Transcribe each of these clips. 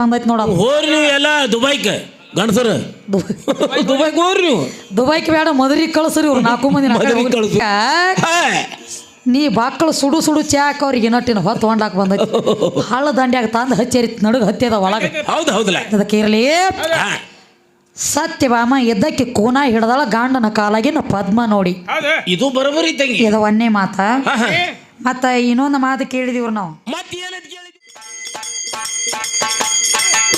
ಬಂದೈತಿ ನೋಡೋದು ಹೋರಿ ನೀವು ಎಲ್ಲ ದುಬೈಕ್ ಗಂಡಸರು. ದುಬೈಕ್. ಹೋರಿ ನೀವು. ದುಬೈಕ್ ಬೇಡ ಮದುವೆಗೆ ಕಳ್ಸ್ರಿ ಇವ್ರು ನಾಲ್ಕು ಮಂದಿ ನಾಲ್ಕು ಮದುವೆಗ್ ಮಂದಿ. ಕಳ್ಸು. ಯಾಕ್? ನೀ ಬಾಕ್ಳು ಸುಡು ಸುಡು ಚಾಕ್ ಅವ್ರಿಗೆ ಇನ್ನೊಟ್ಟಿನ ಹೊತ್ತು ಹೊಂಡಾಕ್ ಬಂದೈತಿ. ಹಳ್ಳ ದಂಡ್ಯಾಗ ತಂದು ಹಚ್ಚೇರಿ ನಡುಗ ಹತ್ತಿದ ಒಳಗೆ. ಹೌದು ಹೌದಲ್ಲ ಅದಕ್ಕೆ ಇರಲಿ. ಹಾ. ಸತ್ಯಭಾಮ ಎದ್ದಕ್ಕೆ ಕೂನ ಹಿಡ್ದಳ ಗಾಂಡನ ಕಾಲಾಗಿನ ಪದ್ಮ ನೋಡಿ. ಇದು ಬರಬರಿ ತಂಗಿ ಇದು ಒಂದೇ ಮಾತ. ಹಾ, ಹಾ. ಮತ್ತ ಇನ್ನೊಂದು ಮಾತು ಕೇಳಿದಿವ್ರು ನಾವು. Thank you.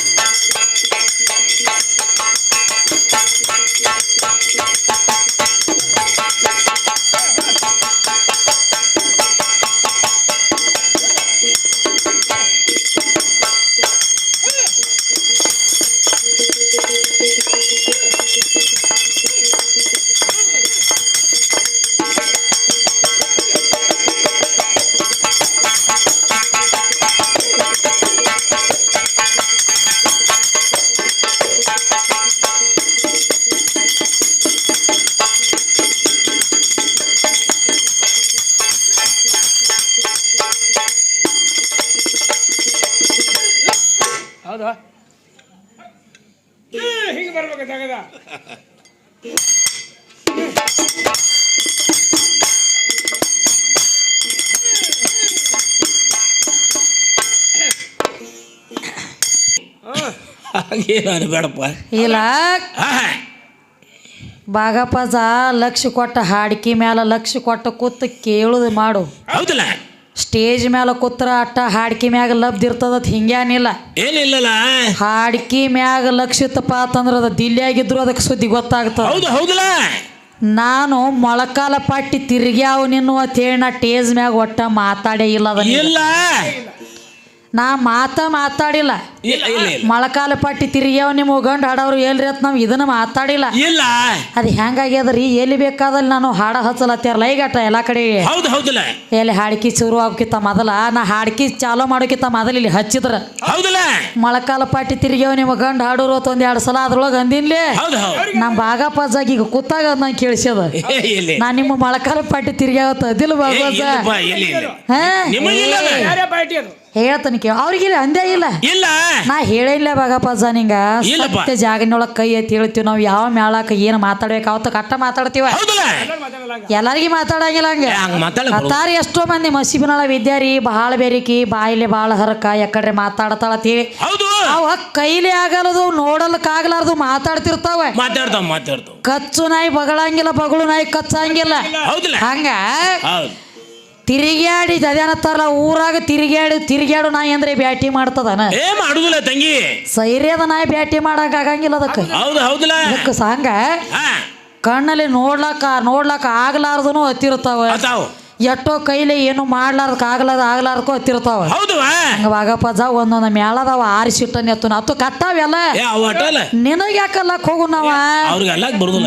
ಹಾಗೇನು ಅನ್ಬೇಡಪ್ಪ ಇಲ್ಲ. ಬಾಗಪ್ಪಜ ಲಕ್ಷ ಕೊಟ್ಟ ಹಾಡಿಕೆ ಮ್ಯಾಲ ಲಕ್ಷ ಕೊಟ್ಟ ಕೂತ್ ಕೇಳುದು ಮಾಡು. ಹೌದಲ್ಲ? ಸ್ಟೇಜ್ ಮ್ಯಾಲ ಕೂತ್ರ ಅಟ್ಟ ಹಾಡಿಕೆ ಮ್ಯಾಗ ಲಬ್ಧಿರ್ತದ ಹಿಂಗ್ಯಾನಿಲ್ಲ ಏನಿಲ್ಲಲ್ಲ? ಹಾಡಿಕೆ ಮ್ಯಾಗ ಲಕ್ಷ ಇತ್ತಪ್ಪ ಅಂತಂದ್ರ ಅದು ದಿಲ್ಲಿಯಾಗಿದ್ರು ಅದಕ್ಕೆ ಸುದ್ದಿ ಗೊತ್ತಾಗ್ತದ. ಹೌದು ಹೌದಲ್ಲ? ನಾನು ಮೊಳಕಾಲ ಪಟ್ಟಿ ತಿರ್ಗ್ಯಾವ ನಿನ್ನುವ ನಾ ಟೇಜ್ ಮ್ಯಾಗ ಒಟ್ಟ ಮಾತಾಡೇ ಇಲ್ಲ ಅದನ್ನ. ಇಲ್ಲ. ನಾ ಮಾತ ಮಾತಾಡಿಲ್ಲ. ಇಲ್ಲ ಇಲ್ಲ ಇಲ್ಲ. ಮೊಳಕಾಲ ಪಟ್ಟಿ ತಿರ್ಗ್ಯಾವ ನಿಮ್ಮ ಗಂಡು ಹಾಡವ್ರು ಎಲ್ರಿ ಅಂತ ನಾವು ಇದನ್ನ ಮಾತಾಡಿಲ್ಲ. ಇಲ್ಲ. ಅದು ಹೆಂಗಾಗ್ಯದ್ರಿ ಎಲ್ಲಿ ಬೇಕಾದಲ್ಲಿ ನಾನು ಹಾಡ ಹಚ್ಚಲತ್ತಾರಲ್ಲ ಈಗ ಎಲ್ಲ ಕಡೆ? ಹೌದು ಹೌದಲ್ಲ. ಎಲ್ಲಿ ಹಾಡ್ಕಿ ಶುರು ಆಗೋಕಿತ್ತ ಮೊದಲ ನಾ ಹಾಡ್ಕಿ ಚಾಲೋ ಮಾಡೋಕಿತ್ತ ಮೊದಲ ಇಲ್ಲಿ ಹಚ್ಚಿದ್ರ. ಹೌದಲ್ಲ. ಮೊಳಕಾಲ ಪಟ್ಟಿ ತಿರ್ಗ್ಯಾವ ನಿಮ್ಮ ಗಂಡು ಹಾಡೋರು ಅಂತ ಒಂದ್ ಎರಡು ಸಲ ಅದ್ರೊಳಗೆ ಅಂದಿನ್ಲಿ? ಹೌದು ಬಾಗ ನಮ್ಮ ಬಾಗಪ್ಪಜ್ಜಾಗ ಈಗ ಕೂತಾಗ ನಂಗೆ ಕೇಳಿಸ್ಯದ. ಏ, ಇಲ್ಲ. ನಾ ನಿಮ್ಮ ಮೊಳಕಾಲ ಪಟ್ಟಿ ತಿರ್ಗ್ಯಾವತ್ತ ಅದಿಲ್ಲ ಬಾಗ ಇಲ್ಲ ಇಲ್ಲ. ಹಾ? ನಿಮಗಿಲ್ಲ ಅದ? ಯಾರೇ ಪಾರ್ಟಿ ಅದು? ಹೇಳ್ತಾನೆ ಕೇಳ. ಅವ್ರಿಗಿಲ್ಲ ಅಂದೇ ಇಲ್ಲ. ಇಲ್ಲ. ನಾ ಹೇಳಿಲ್ಲ ಬಾಗಪ್ಪ ನಿಂಗ. ಇಲ್ಲಪ್ಪ. ಸತ್ಯ ಜಾಗನೊಳಗೆ ಕೈ ಎತ್ತಿ ಹೇಳ್ತೀವಿ ನಾವು ಯಾವ ಮೇಳಕ್ಕೆ ಏನು ಮಾತಾಡ್ಬೇಕು ಅವತ್ತು ಕಟ್ಟ ಮಾತಾಡ್ತೀವ? ಹೌದಲ್ಲ ಎಲ್ಲರಿಗೂ ಮಾತಾಡಂಗಿಲ್ಲ ಹಂಗ. ಏ, ಹಂಗ್ ಹತ್ತಾರು ಎಷ್ಟೋ ಮಂದಿ ಮಸೀಬಿನೊಳ ವಿದ್ಯಾರಿ ಬಹಳ ಬೇರಿಕಿ ಬಾಯಿಲೆ ಬಹಳ ಹರಕ ಯಾಕಡ್ರೆ ಮಾತಾಡ್ತಾಳ ತಿಳಿ ಹೌದು. ಅವ ಕೈಲಿ ಆಗಲ್ಲದು ನೋಡಲ್ಕಾಗ್ಲಾರ್ದು ಮಾತಾಡ್ತಿರ್ತಾವ. ಮಾತಾಡ್ತಾವ ಮಾತಾಡ್ತಾವ. ಕಚ್ಚು ನಾಯಿ ಬಗಳಂಗಿಲ್ಲ ಬಗಳು ನಾಯಿ ಕಚ್ಚಂಗಿಲ್ಲ. ಹೌದಲ್ಲ ಹಂಗ? ಹೌದು. ತಿರುಗ್ಯಾಡಿ ಅದೇನತ್ತಾರಲ್ಲ ಊರಾಗ ತಿರುಗ್ಯಾಡು ತಿರುಗ್ಯಾಡು ನಾಯಿ ಅಂದ್ರೆ ಬ್ಯಾಟಿ ಮಾಡ್ತದನ? ಏ ಮಾಡುದಿಲ್ಲ ತಂಗಿ. ಸೈರ್ಯದ ನಾಯಿ ಬ್ಯಾಟಿ ಮಾಡಕ್ ಆಗಂಗಿಲ್ಲ ಅದಕ್ಕೆ. ಹೌದು ಹೌದಲ್ಲ. ಅದಕ್ಕೆ ಸಾಂಗ? ಕಣ್ಣಲ್ಲಿ ನೋಡ್ಲಕ್ಕ ನೋಡ್ಲಕ್ಕ ಆಗ್ಲಾರ್ದನು ಹತ್ತಿರ್ತಾವ. ಎಷ್ಟೋ ಕೈಲಿ ಏನು ಮಾಡ್ಲಾರ್ದಕ್ಕೆ ಆಗ್ಲಾರ್ದ ಆಗ್ಲಾರ್ದಕ್ಕೂ ಹತ್ತಿರ್ತಾವ. ಹೌದು ಬಾಗಪ್ಪ ಜಾ ಒಂದೊಂದು ಮೇಳದವ ಆರಿಸಿಟ್ಟನೆ ಎತ್ತು ಅತ್ತು ಅಟಲ್ಲ ನಿನಗೆ ಯಾಕಲ್ಲ ಹೋಗು ನಾವ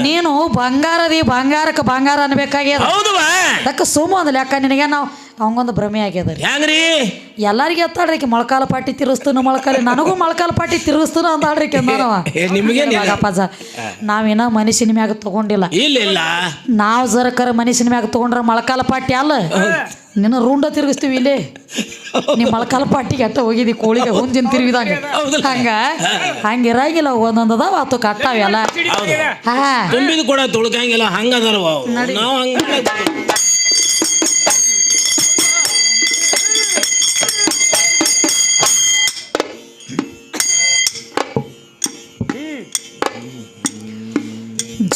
ನೀನು ಬಂಗಾರದಿ ಬಂಗಾರಕ್ಕೆ ಬಂಗಾರ ಅನ್ಬೇಕಾಗ್ಯದ. ಅದಕ್ಕೆ ಸುಮ್ಮ ಒಂದು ಲೆಕ್ಕ ನಿನಗೆ ನಾವು ಅವಂಗೊಂದು ಭ್ರಮೆ ಆಗ್ಯದ ರೀ. ಹೆಂಗ್ರಿ? ಎಲ್ಲರಿಗೆ ಎತ್ತಾಡ್ರಿ ಮೊಳಕಾಲ ಪಾಟಿ ತಿರುಸ್ತಾನ ಮೊಳಕಾಲ ನನಗೂ ಮೊಳಕಾಲ ಪಾಟಿ ತಿರುಸ್ತಾನ ಅಂತಾಡ್ರಿ ಕೆಂದನವ ಏ. ಬಾಗಪ್ಪಜ ನಾವೇನ ಮನುಷ್ಯನ ಮ್ಯಾಗ ತಗೊಂಡಿಲ್ಲ. ಇಲ್ಲ ಇಲ್ಲ. ನಾವು ಜರಕರ ಮನುಷ್ಯನ ಮ್ಯಾಗ ತಗೊಂಡ್ರ ಮೊಳಕಾಲ ಪಾಟಿ ಅಲ್ಲ. ನಿನ್ನ ರೂಂಡ ತಿರುಗಿಸ್ತೀವಿ ಇಲ್ಲಿ. ನೀ ಮೊಳಕಾಲ ಪಾಟಿಗೆ ಅಟ್ಟ ಹೋಗಿದಿ ಕೋಳಿಗೆ ಹುಂಜಿನ ತಿರುಗಿದಂಗ. ಹೌದಲ್ಲ? ಹಂಗ? ಹಂಗಿರಂಗಿಲ್ಲ ಒಂದೊಂದದ ಅದಾವ ಆತು ಕಟ್ಟಾವೆಲ್ಲ ಹೌದು. ಹಾ. ತುಂಬಿದ ಕೂಡ ತುಳ್ಕಂಗಿಲ್ಲ ಹಂಗದಾರ ನಾವು ಹಂಗ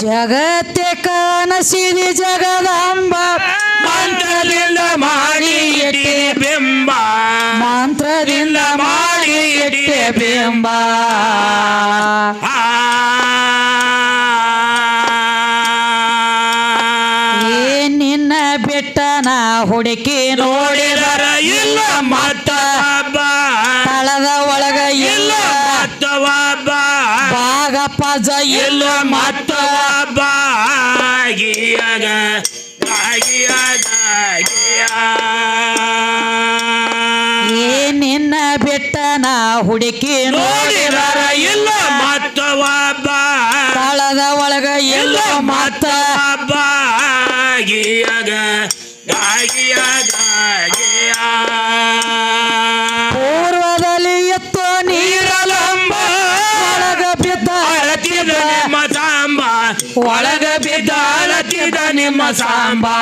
ಜಗತ್ತೆ ಕಾನಸಿರಿ ಜಗದಾಂಬ. ಮಂತ್ರದಿಂದ ಮಾಡಿ ಎಟ್ಟೆ ಬಿಂಬ. ಮಂತ್ರದಿಂದ ಮಾಡಿ ಎಟ್ಟೆ ಬಿಂಬ. ಏನಿನ್ನ ಏ ನಿನ್ನ ಬೆಟ್ಟನ ಹುಡುಕಿ ನೋಡಿದರ ಇಲ್ಲ ಮತ್ತವ ಕಾಳದ ಒಳಗ ಇಲ್ಲ ಮತ್ತ ಬಾಗಿಯಾಗ ಗಾಗಿಯಾಗ ಪೂರ್ವದಲ್ಲಿ ಎತ್ತು ನೀರಲಂಬ ಒಳಗ ಬಿದ್ದ ಅಳತಿದ ನಿಮ್ಮ ಸಾಂಬ ಒಳಗ ಬಿದ್ದ ಅಳತಿದ ನಿಮ್ಮ ಸಾಂಬಾ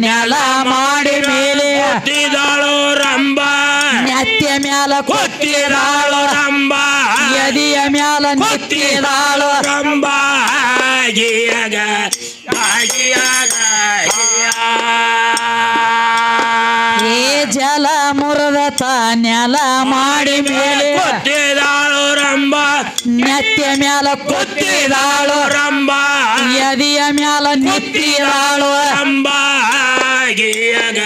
ನೆಲ ಮಾಡಿ ಮೇಲೆ ಹತ್ತಿದಾಳು ರಂಬ ನೆತ್ಯ ಮ್ಯಾಲ ಕೊತ್ತಿದಾಳು ರಂಬ ಎದಿಯ ಮ್ಯಾಲ ನೆತ್ತಿದಾಳು ರಂಬ ಆಗಿಯಾಗ ಆಗಿಯಾಗ ಏ ಜಲ ಮುರದ ನೆಲ ಮಾಡಿ ಮೇಲೆ ನೆತ್ಯ ಮ್ಯಾಲ ಕೊತ್ತಿದಾಳು. ರಂಬ ಎದಿಯ ಮ್ಯಾಲ ನಿತ್ತಿದಾಳು ರಂಬ ಗಿಯಗ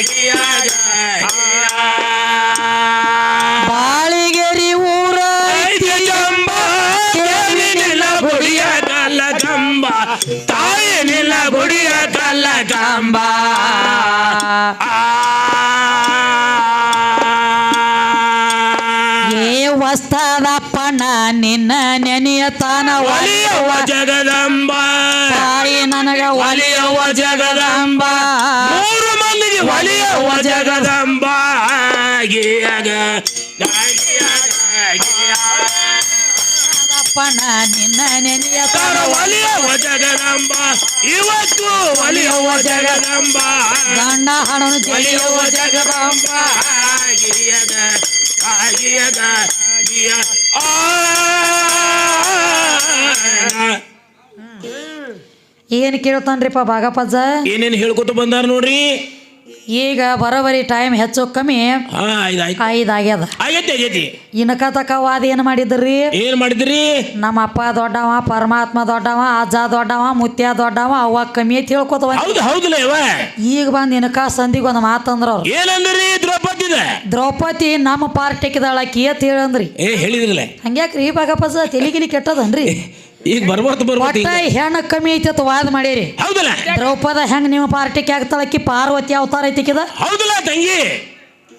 ಗಿಯಗ ನಿನ್ನ ನೆನೆಯ ತಾನ ಒಲಿಯವ ಜಗದಂಬ. ತಾಯಿ ನನಗ ಒಲಿಯವ ಜಗದಂಬ. ಮೂರು ಮಂದಿಗೆ ಒಲಿಯವ ಜಗದಂಬ. ಪಣ ನಿನ್ನ ನೆನೆಯ ತಾನ ಒಲಿಯವ ಜಗದಂಬ. ಇವತ್ತು ಒಲಿಯವ ಜಗದಂಬ. ಗಂಡ ಹಣನು ಒಲಿಯವ ಜಗದಂಬ. ಆಗಿಯದ ಗಿಯಗ. ಏನ್ ಕೇಳ್ತಾನ್ರಿಪ್ಪ ಬಾಗಪ್ಪಜ್ಜ ಏನೇನ್ ಹೇಳ್ಕೊತ ಬಂದಾರ ನೋಡ್ರಿ? ಈಗ ಬರೋಬರಿ ಟೈಮ್ ಹೆಚ್ಚು ಕಮ್ಮಿ ಐದ್ ಆಗ್ಯದ. ಇನ್ಕ ತಕ ವಾದ ಏನ್ ಮಾಡಿದ್ರಿ? ಏನ್ ಮಾಡಿದ್ರಿ? ನಮ್ಮ ಅಪ್ಪ ದೊಡ್ಡವ ಪರಮಾತ್ಮ ದೊಡ್ಡವ ಅಜ್ಜ ದೊಡ್ಡವ ಮುತ್ಯ ದೊಡ್ಡವ ಅವ ಕಮ್ಮಿ ಅಂತ ಹೇಳ್ಕೊತವ ಈಗ ಬಂದ್ ಇನ್ಕ ಸಂದಿಗೆ ಒಂದ್ ಮಾತಂದ್ರ ಏನಂದ್ರಿ ದ್ರೌಪದಿ ದ್ರೌಪದಿ ನಮ್ಮ ಪಾರ್ಟಿಕ್ಕಿದಾಳಕಿ ಅಂತ ಹೇಳಂದ್ರಿ. ಏ ಹೇಳಿದ್ರಲ್ಲ. ಹಂಗ್ಯಾಕ್ರಿ ಬಾಗಪ್ಪ ತೆಲಿಗಿಲಿ ಕೆಟ್ಟದನ್ರಿ? ಈಗ ಬರ್ಬೋದು ಬರ್ಬೋದು ಒಟ್ಟ. ಹೆಣ್ಣು ಕಮ್ಮಿ ಐತಿ ಅಂತ ವಾದ ಮಾಡೀರಿ. ಹೌದಲ್ಲ? ದ್ರೌಪದ ಹೆಂಗ್ ನಿಮ್ಮ ಪಾರ್ಟಿಗೆ ಆಗ್ತಾಳಕ್ಕಿ ಪಾರ್ವತಿ ಅವತಾರ ಐತಿಕಿದ ಹೌದಲ್ಲ ತಂಗಿ?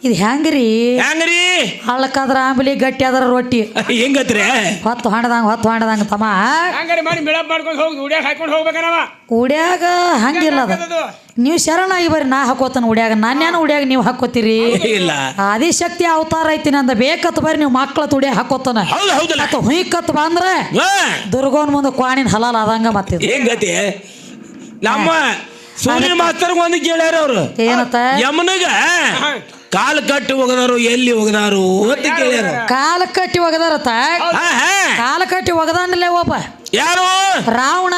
ಇದು ಹೆಂಗ್ರಿ? ಹೆಂಗ್ರಿ? ಹಳ್ಳಕ್ಕಾದ್ರ ಆಂಬಲಿ ಗಟ್ಟಿ ಆದ್ರ ರೊಟ್ಟಿ. ಹೆಂಗತ್ರಿ? ಹೊತ್ತು ಹೊಂಡದಂಗ ಹೊತ್ತು ಹೊಂಡದಂಗ ತಮ್ಮ. ಹಂಗಾರೆ ಮಾಡಿ ಬಿಳಪ್ ಮಾಡ್ಕೊಂಡು ಹೋಗಿ ಉಡ್ಯಾಗ ಹಾಕೊಂಡು ಹೋಗ್ಬೇಕನವ ಉಡ್ಯಾಗ ಹಂಗಿಲ್ಲ ಅದು? ನೀವು ಶರಣ ಬರ್ರಿ ನಾ ಹಾಕೋತನ ಉಡ್ಯಾಗ. ನಾನೇನು ಉಡ್ಯಾಗ ನೀವು ಹಾಕೋತೀರಿ? ಇಲ್ಲ. ಆದಿಶಕ್ತಿ ಅವತಾರ ಐತಿ ಅಂದ್ರೆ ಬೇಕತ್ ಬರ್ರಿ ನೀವು ಮಕ್ಕಳ ತುಡಿಯ ಹಾಕೋತನ. ಮತ್ತ ಹುಯ್ಕತ್ ಬಂದ್ರೆ ದುರ್ಗೋನ್ ಮುಂದೆ ಕ್ವಾಣಿನ ಹಲಾಲ್ ಆದಂಗ ಮತ್ತೆ ಹೆಂಗತಿ ನಮ್ಮ ಸೂರ್ಯ ಮಾಸ್ತರ್ ಒಂದು ಕೇಳ್ಯಾರ ಅವ್ರು. ಏನತ್ತ? ಯಮನಗ ಕಾಲ್ ಕಟ್ಟಿ ಹೋಗದಾರು ಎಲ್ಲಿ ಹೋಗದಾರು ಅಂತ ಕೇಳ್ಯಾರ. ಕಾಲ ಕಟ್ಟಿ ಒಗದಾರತ್ತ? ಕಾಲ್ ಕಟ್ಟಿ ಒಗದಾನಲ್ಲೇ ಒಬ್ಬ. ಯಾರು? ರಾವಣ?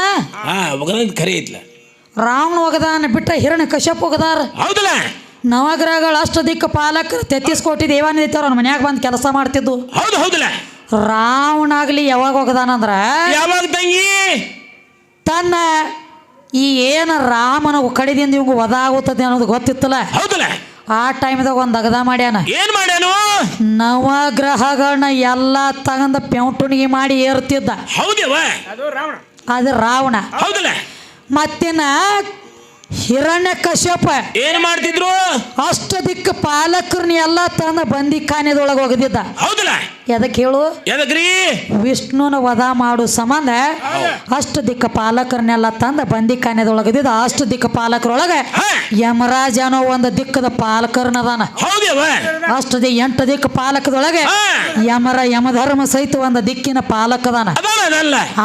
ಹಾ ಒಗದ ಖರೀ ಐತ್ಲ. ರಾವಣ ಒಗದಾನ ಬಿಟ್ಟ ಹಿರಣ್ಯ ಕಶ್ಯಪ್ ಒಗದಾರ. ಹೌದಲ್ಲ? ನವಗ್ರಹಗಳ ಅಷ್ಟ ದಿಕ್ಕ ಪಾಲಕ ತೆತ್ತಿಸ್ ಕೋಟಿ ದೇವಾನಿ ಅವ್ರ ಮನ್ಯಾಗ ಬಂದು ಕೆಲಸ ಮಾಡ್ತಿದ್ದು. ಹೌದು ಹೌದಲ್ಲ? ರಾವಣ ಆಗ್ಲಿ ಯಾವಾಗ ಒಗದಾನಂದ್ರ ಯಾವಾಗ ತಂಗಿ? ತನ್ನ ಈ ಏನ ರಾಮನ ಕಡಿದಿಂದ ಇವಂಗ ವಧ ಆಗುತ್ತದೆ ಅನ್ನೋದು ಗೊತ್ತಿತ್ತಲ್ಲ? ಹೌದಲ್ಲ? ಆ ಟೈಮ್ದಾಗ ಒಂದು ಅಗದ ಮಾಡ್ಯಾನ. ಏನ್ ಮಾಡ್ಯಾನು? ನವಗ್ರಹಗಳನ್ನ ಎಲ್ಲ ತಗಂದ ಪೆಂಟುಣಿಗೆ ಮಾಡಿ ಏರ್ತಿದ್ದ. ಹೌದೇವ? ರಾವಣ. ಅದು ರಾವಣ. ಹೌದಲ್ಲ? ಮತ್ತಿನ ಹಿರಣ್ಯ ಕಶ್ಯಪ. ಏನ್ ಮಾಡ್ತಿದ್ರು? ಅಷ್ಟ ದಿಕ್ಕ ಪಾಲಕರನ್ನ ಎಲ್ಲಾ ತಂದ ಬಂದಿ ಖಾನೆದೊಳಗೆ ಒಗದಿದ್ದ ಹೌದಲ್ಲ? ಎದಕ್ಕೆ ಹೇಳು? ಎದಕ್ರಿ? ವಿಷ್ಣುನ ವಧ ಮಾಡು ಸಂಬಂಧ ಅಷ್ಟು ದಿಕ್ಕ ಪಾಲಕರನ್ನೆಲ್ಲ ತಂದ ಬಂದಿ ಖಾನೆದೊಳಗದಿದ್ದ ಅಷ್ಟು ದಿಕ್ಕ ಪಾಲಕರೊಳಗೆ ಯಮರಾಜ ಅನ್ನೋ ಒಂದು ದಿಕ್ಕದ ಪಾಲಕರ್ನದಾನ ಅಷ್ಟು ದಿ ಎಂಟು ದಿಕ್ಕ ಪಾಲಕದೊಳಗೆ ಯಮರ ಯಮಧರ್ಮ ಸಹಿತ ಒಂದು ದಿಕ್ಕಿನ ಪಾಲಕದಾನ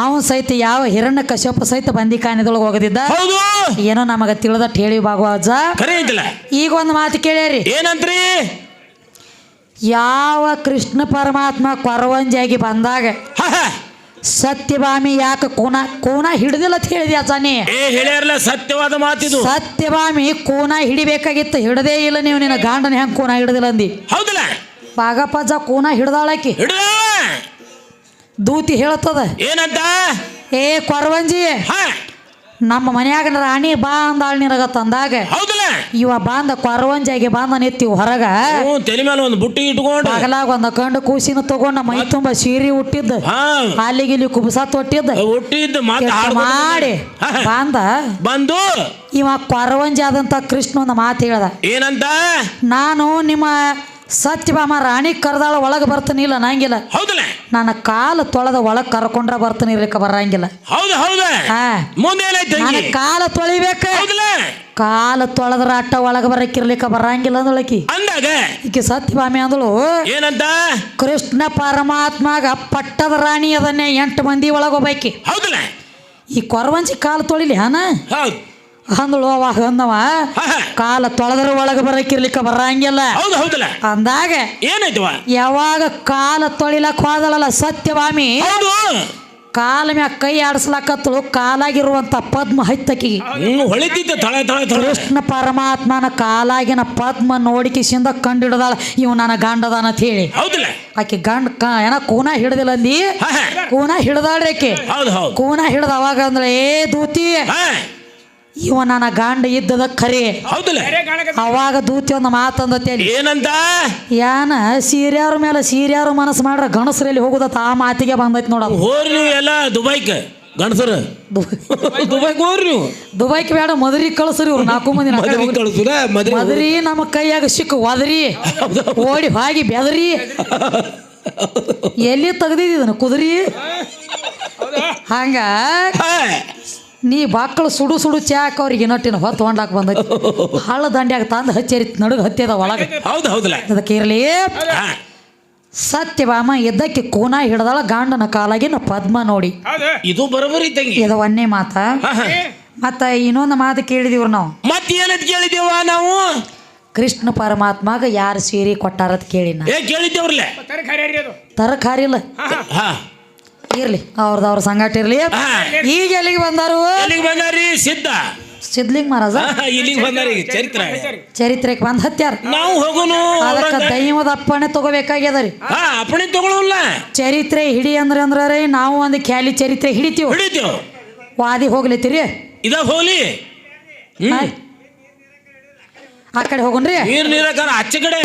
ಅವನ್ ಸಹಿತ ಯಾವ ಹಿರಣ್ಯ ಕಶ್ಯಪ ಸಹಿತ ಬಂದಿ ಖಾನೆದೊಳಗೆ ಹೋಗದಿದ್ದ? ಏನೋ ನಮಗ ತಿಳಿದಟ್ಟು ಹೇಳಿ ಭಾಗವಾಜ. ಈಗ ಒಂದು ಮಾತು ಕೇಳ್ಯಾರಿ. ಏನಂತ್ರಿ? ಯಾವ ಕೃಷ್ಣ ಪರಮಾತ್ಮ ಕೊರವಂಜಿಯಾಗಿ ಬಂದಾಗ. ಸತ್ಯಭಾಮಿ ಯಾಕೆ ಕೂನ ಕೂನ ಹಿಡ್ದಿಲ್ಲ ಅಂತ ಹೇಳಿದ್ಯಾ ಜಾನಿ ಏ ಹೇಳ್ಯಾರಲ್ಲ ಸತ್ಯವಾದ ಮಾತಿದು. ಸತ್ಯಭಾಮಿ ಕೂನ ಹಿಡಿಬೇಕಾಗಿತ್ತು ಹಿಡದೇ ಇಲ್ಲ ನೀವು ನಿನ್ನ ಗಾಂಡನ ಹೆಂಗೆ ಕೂನ ಹಿಡ್ದಿಲ್ಲ ಅಂದಿ? ಹೌದಲ್ಲ? ಬಾಗಪ್ಪಜ್ಜ ಕೂನ ಹಿಡ್ದಾಳಕಿ. ಹಿಡ್ದ ದೂತಿ ಹೇಳ್ತದ ಏನಂತ? ಏ ಕೊರವಂಜಿ ನಮ್ಮ ಮನ್ಯಾಗ ರಾಣಿ ಬಾ ಅಂದಾಳ್ ನಿನಗ ತಂದಾಗ ಹೌದಲ್ಲ ಇವ ಬಾಂದ ಕೊರವಂಜಾಗಿ ಬಾಂದ ನಿಂತಿವ್ ಹೊರಗ ಹ್ಞೂ ತಲೆ ಮೇಲೆ ಒಂದು ಬುಟ್ಟಿ ಇಟ್ಕೊಂಡು. ಬಗಲಾಗ ಒಂದ ಕಂಡು ಕೂಸಿನ ತಗೊಂಡ ಮೈ ತುಂಬ ಸೀರೆ ಹುಟ್ಟಿದ್ದ ಹಾ. ಅಲ್ಲಿಗಿಲ್ಲಿ ಕುಬಸ ತೊಟ್ಟಿದ್ದ. ಹುಟ್ಟಿದ್ದು ಮಾತು ಕೆಟ್ಟ ಹಾಡ್ಕೊಂಡು ಮಾಡಿ ಹ. ಬಂದು. ಇವ ಕೊರವಂಜಿ ಆದಂತ ಕೃಷ್ಣ ಒಂದು ಮಾತು ಹೇಳ್ದ. ಏನಂತ? ನಾನು ನಿಮ್ಮ ಸತ್ಯಭಾಮ ರಾಣಿ ಕರೆದಾಳ ಒಳಗೆ ಬರ್ತಾನಿಲ್ಲ ನಂಗಿಲ್ಲ. ಹೌದಲ್ಲ ನನ್ನ ಕಾಲು ತೊಳೆದ ಒಳಗೆ ಕರ್ಕೊಂಡ್ರ ಬರ್ತಾನೆ ಇರ್ಲಿಕ್ಕೆ ಬರಂಗಿಲ್ಲ. ಹೌದು ಹೌದು. ಹಾ. ಮುಂದೆ ನನ್ನ ಕಾಲು ತೊಳಿಬೇಕ? ಕಾಲು ತೊಳೆದ್ರ ಅಟ್ಟ ಒಳಗೆ ಬರಕ್ಕಿರ್ಲಿಕ್ಕ ಬರಂಗಿಲ್ಲ ಅಂದಳಕಿ. ಅಂದಾಗ ಈಕೆ ಸತ್ಯಭಾಮಿ ಅಂದಳು ಏನಂತ? ಕೃಷ್ಣ ಪರಮಾತ್ಮಗ ಪಟ್ಟದ ರಾಣಿ ಅದನ್ನೇ ಎಂಟು ಮಂದಿ ಒಳಗೆ ಹೋಗ್ಬೇಕಿ ಹೌದಲ್ಲ ಈ ಕೊರವಂಜಿ ಕಾಲು ತೊಳಿಲಿ ಹಾನ? ಹೌದು. ಅಂದಳು ಅವಾಗ ಅಂದವ. ಕಾಲ ತೊಳೆದ್ರ ಒಳಗೆ ಬರಕಿರ್ಲಿಕ್ಕೆ ಬರಂಗಿಲ್ಲ. ಹೌದು ಹೌದಲ್ಲ. ಅಂದಾಗ ಏನಾಯ್ತವ? ಯಾವಾಗ ಕಾಲ ತೊಳಿಲಕ್ ಹೋದಳಲ್ಲ ಸತ್ಯವಾಮಿ ಕಾಲ ಮ್ಯಾಗ ಕೈ ಆಡಿಸ್ಲಾಕತ್ತಳು ಕಾಲಾಗಿರುವಂತ ಪದ್ಮ ಹತ್ತಕಿ. ಕೃಷ್ಣ ಪರಮಾತ್ಮನ ಕಾಲಾಗಿನ ಪದ್ಮ ನೋಡಿಕಿಸಿಂದ ಕಂಡಿಡದಾಳ. ಇವ್ ನನ್ನ ಗಂಡದಾನ ಅಂತ ಹೇಳಿ. ಆಕೆ ಗಂಡ ಏನ ಕೂನ ಹಿಡ್ದಿಲ್ಲ ಅಂದಿ. ಕೂನ ಹಿಡ್ದಾಳ್ರಿ ಆಕೆ. ಕೂನ ಹಿಡ್ದ ಅವಾಗ ಅಂದ್ರೆ ಏ ದೂತಿ. ಇವ ನನ್ನ ಗಂಡ ಇದ್ದದ ಖರೆ ಹೌದಲ್ಲ? ಅವಾಗ ದೂತಿ ಒಂದು ಮಾತಂದತ್ತೇಳಿ ಏನಂತ ಏನ ಸೀರ್ಯಾರ ಮೇಲೆ ಸೀರ್ಯಾರು ಮನಸ್ಸು ಮಾಡ್ರ ಗಣಸರಲ್ಲಿ ಹೋಗುದತ್ತ ಆ ಮಾತಿಗೆ ಬಂದೈತಿ ನೋಡಲ್ಲ ಹೋರಿ ನೀವು ಎಲ್ಲ ದುಬೈಕ್ ಗಣಸರ? ದುಬೈಕ್. ಹೋರಿ ನೀವು? ದುಬೈಕ್ ಬೇಡ ಮದರಿ ಕಳ್ಸ್ರಿ ಇವ್ರು ನಾಲ್ಕು ಮಂದಿ ನಾಲ್ಕು ಮದುವೆ ಕಳಿಸಿರ ಮದುವೆ ಮದರಿ ನಮ್ಮ ಕೈಯಾಗ ಸಿಕ್ಕು ಒದರಿ. ಓಡಿ ಹೋಗಿ ಬೆದರಿ. ಎಲ್ಲಿ ತೆಗ್ದಿದ್ದನ ಕುದುರಿ? ಹಂಗ? ನೀ ಬಾಕ್ಳು ಸುಡು ಸುಡು ಚಾಕ್ ಅವ್ರಿಗೆ ನಟ್ಟಿನ ಹೊತ್ತು ಹೊಂಡಾಕ್ ಬಂದೈತಿ. ಹಳ್ಳ ದಂಡ್ಯಾಗ ತಂದು ಹಚ್ಚೇರಿ ನಡುಗ ಹತ್ತಿದ ಒಳಗೆ. ಹೌದು ಹೌದಲ್ಲ ಅದಕ್ಕೆ ಇರಲಿ. ಸತ್ಯವಾಮ ಸತ್ಯಭಾಮ ಎದ್ದಕ್ಕೆ ಕೂನ ಹಿಡ್ದಾಳ ಗಾಂಡನ ಕಾಲಾಗಿನ ಪದ್ಮ ನೋಡಿ. ಇದು ಬರಬರಿ ತಂಗಿ. ಇದು ಒಂದೇ ಮಾತ. ಮತ್ತ ಇನ್ನೊಂದು ಮಾತು ಕೇಳಿದಿವ್ರು ನಾವು. ಮತ್ತೆ ಏನಂತ ಕೇಳಿದೇವ ನಾವು? ಕೃಷ್ಣ ಪರಮಾತ್ಮಗ ಯಾರು ಸೀರೆ ಕೊಟ್ಟಾರತ್ ಕೇಳಿ ಏ ತರಕಾರಿ ಇಲ್ಲ. ಇರ್ಲಿ ಅವ್ರದ್ದು ಅವ್ರ ಸಂಗಾಟ ಇರ್ಲಿ. ಈಗ ಎಲ್ಲಿಗೆ ಬಂದಾರು? ಎಲ್ಲಿಗೆ ಬಂದಾರಿ? ಸಿದ್ಧ. ಸಿದ್ಲಿಂಗ್ ಮಹಾರಾಜ. ಹಾ, ಇಲ್ಲಿಗೆ ಬಂದಾರಿ ಚರಿತ್ರೆ. ಚರಿತ್ರೆಗೆ ಬಂದ್ ಹತ್ಯಾರ. ನಾವು ಹೋಗೋನು. ಅದಕ್ಕ ದೈವದ ಅಪ್ಪಣೆ ತಗೋಬೇಕಾಗ್ಯದ ರೀ ಅಪ್ಪಣೆ ತಗೊಳ್ಳಲ್ಲ ಚರಿತ್ರೆ ಹಿಡಿ ಅಂದ್ರೆ ಅಂದ್ರೆ ರೀ ನಾವು ಒಂದು ಖ್ಯಾಲಿ ಚರಿತ್ರೆ ಹಿಡಿತೀವಿ. ಹಿಡಿತೀವಿ. ವಾದಿ ಹೋಗ್ಲಿತ್ತೀರಿ? ಇದ ಹೋಗ್ಲಿ ಆ ಕಡೆ ಹೋಗುನ್ರಿ. ನೀರ್ ನೀರ ಆಚೆ ಕಡೆ.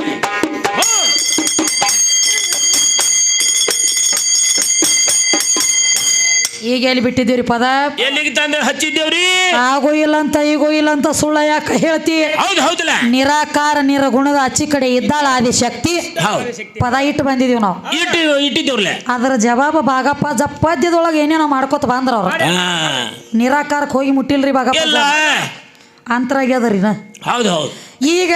ಈಗ ಎಲ್ಲಿ ಬಿಟ್ಟಿದ್ದೀವ್ರಿ ಪದ? ಎಲ್ಲಿಗೆ ತಂದೆ ಹಚ್ಚಿದ್ದೇವ್ರಿ? ಆಗೋ ಇಲ್ಲ ಅಂತ ಈಗೋ ಇಲ್ಲ ಅಂತ ಸುಳ್ಳ ಯಾಕೆ ಹೇಳ್ತಿ? ಹೌದು ಹೌದಲ್ಲ. ನಿರಾಕಾರ ನಿರಗುಣದ ಆಚಿ ಕಡೆ ಇದ್ದಾಳ ಆದಿ ಶಕ್ತಿ ಪದ ಇಟ್ಟು ಬಂದಿದೀವಿ ನಾವು. ಇಟ್ಟು ಇಟ್ಟಿದ್ದೇವ್ರಲ್ಲ. ಅದರ ಜವಾಬ ಭಾಗಪ್ಪ ಜಪ್ಪದ್ಯದೊಳಗೆ ಏನೇನೋ ಮಾಡ್ಕೊತ ಬಂದ್ರ ಅವ್ರ. ನಿರಾಕಾರಕ್ಕೆ ಹೋಗಿ ಮುಟ್ಟಿಲ್ರಿ ಅಂತರಾಗ್ಯದರಿ ನಾ ಹೌದು ಹೌದು. ಈಗ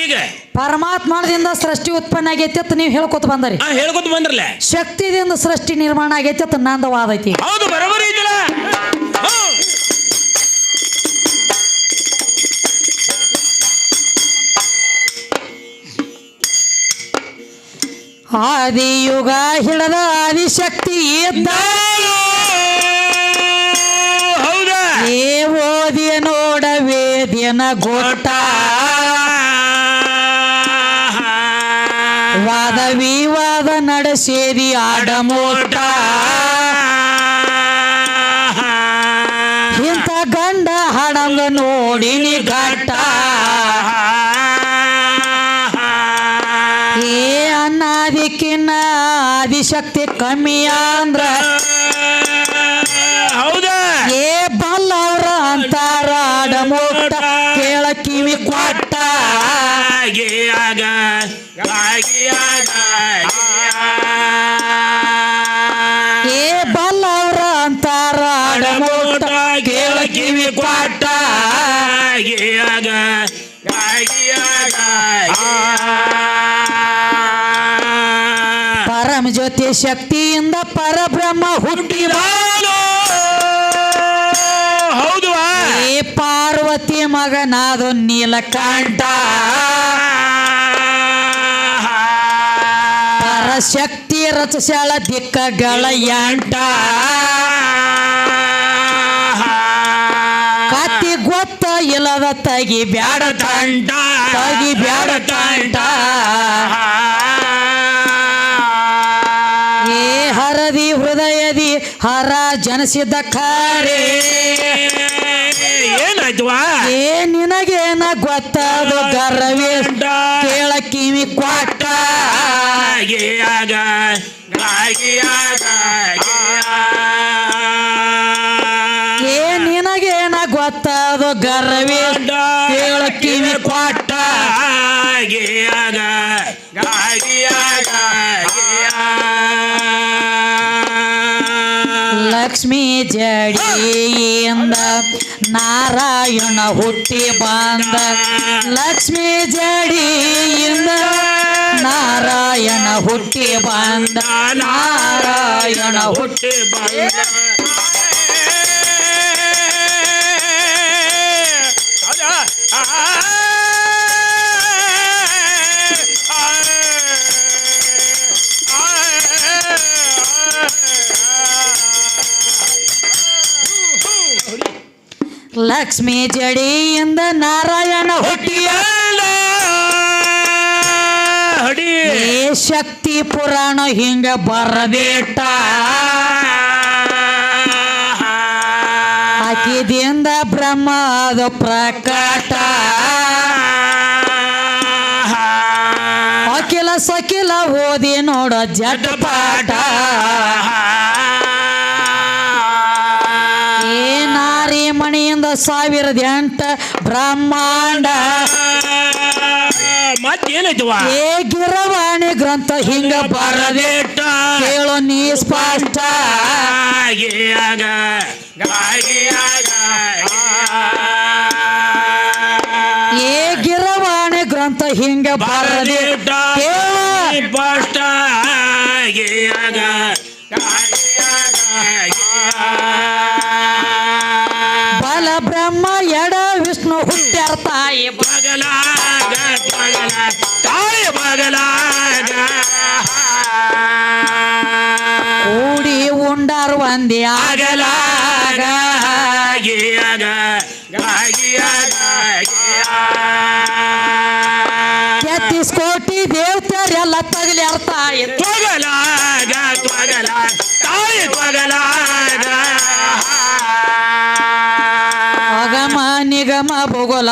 ಈಗ ಪರಮಾತ್ಮದಿಂದ ಸೃಷ್ಟಿ ಉತ್ಪನ್ನ ಆಗೈತಿ ಅಂತ ನೀವು ಹೇಳ್ಕೊತ ಬಂದ್ರಿ. ಹೇಳ್ಕೊತ ಬಂದ್ರಲ್ಲ ಶಕ್ತಿದಿಂದ ಸೃಷ್ಟಿ ನಿರ್ಮಾಣ ಆಗೈತಿ ಅಂತ ನಂದವಾದೈತಿ. ವಾದ ಐತಿ ಹೌದು ಬರೋಬರಿ. ಆದಿಯುಗ ಹಿಡದ ಆದಿಶಕ್ತಿ ಇದ್ದ ಹೌದಾ? ಏ ಓದಿಯ ನೋಡ ವೇದ್ಯನ ಗೋಟ ವಿವಾದ ಸೇರಿ ಆಡಮೋಟ ಇಂಥ ಗಂಡ ಹಣಂಗ ನೋಡಿನಿ ಘಟ್ಟ. ಏ ಅನ್ನಾದಿಕ್ಕಿನ್ನ ಆದಿಶಕ್ತಿ ಕಮ್ಮಿ ಅಂದ್ರ ಪರಮ ಜ್ಯೋತಿ ಶಕ್ತಿಯಿಂದ ಪರಬ್ರಹ್ಮ ಹುಟ್ಟಿದ ಹೌದು ಏ ಪಾರ್ವತಿ ಮಗನಾದ ನೀಲಕಂಠ. ಪರಶಕ್ತಿ ರಚಶಾಳ ದಿಕ್ಕಗಳ ಎಂಟ. ಇಲ್ಲದ ತಗಿ ಬ್ಯಾಡ ತಂಟ ತಗಿ ಬ್ಯಾಡ ತಂಟ ಏ ಹರದಿ ಹೃದಯದಿ ಹರ ಜನಸಿದ ಕಾರಿ ಏನಾಯ್ತವಾ ಏ ನಿನಗೇನ ಗೊತ್ತದು ಗರ್ವೇ? ಕೇಳ ಕಿವಿ ಕೊಟ್ಟ ಆಗಿಯಾಗ ಆಗಿಯಾಗ ಏ ನಿನಗೇನ ಗೊತ್ತದು ಗರ್ವೇ ಕೇಳಕ್ಕಿವಿ ಪಾಠ. ಆಗಿಯಾಗ ಆಗಿಯಾಗ ಲಕ್ಷ್ಮೀ ಜಡಿಯಿಂದ ನಾರಾಯಣ ಹುಟ್ಟಿ ಬಂದ. ಲಕ್ಷ್ಮೀ ಜಡಿಯಿಂದ ನಾರಾಯಣ ಹುಟ್ಟಿ ಬಂದ. ನಾರಾಯಣ ಹುಟ್ಟಿ ಬಂದ. ಲಕ್ಷ್ಮೀ ಜಡಿಯಿಂದ ನಾರಾಯಣ ಹುಟ್ಟಿ ಹಡಿ ಏ ಶಕ್ತಿ ಪುರಾಣ ಹಿಂಗ ಬರದೇಟ ಆಕಿದಿಂದ ಬ್ರಹ್ಮದ ಪ್ರಕಟ. ಅಖಿಲ ಸಕಿಲ ಓದಿ ನೋಡ ಜಟಪಾಟ ಸಾವಿರದ ಎಂಟ ಬ್ರಹ್ಮಾಂಡ. ಮತ್ತೇನೈತವ ಏ ಗಿರವಾಣಿ ಗ್ರಂಥ ಹಿಂಗ ಬರದೆ ಬರದೇಟ ಕೇಳೋ ನೀ ಸ್ಪಷ್ಟ. ಗಾಗಿಯಾಗ ಏ ಗಿರವಾಣಿ ಗ್ರಂಥ ಹಿಂಗ ಬರದೆ ಬರದೇಟ ಸ್ಪಷ್ಟ. ಗಾಗಿಯಾಗ ಬಲ ಬ್ರಹ್ಮ ಎಡ ವಿಷ್ಣು ಹುಟ್ಟ್ಯಾರ ತಾಯಿ ಬಗಲಾಗ ಬಗಲ ತಾಯಿ ಬಗಲಾಗ. ಕೂಡಿ ಉಂಡಾರ್ ಒಂದೇ ಆಗಲಾಗ. ಗಾಗಿಯಾಗ ಗಾಗಿಯಾಗ ತೆತ್ತಿಸ್ ಕೋಟಿ ದೇವತೆಯರೆಲ್ಲ ತಗಲ್ಯಾರ ತಾಯಿ. ತೊಗಲಾಗ ತೊಗಲ ತಾಯಿ ತೊಗಲಾಗ ನಿಗಮ ಭೂಗೋಲ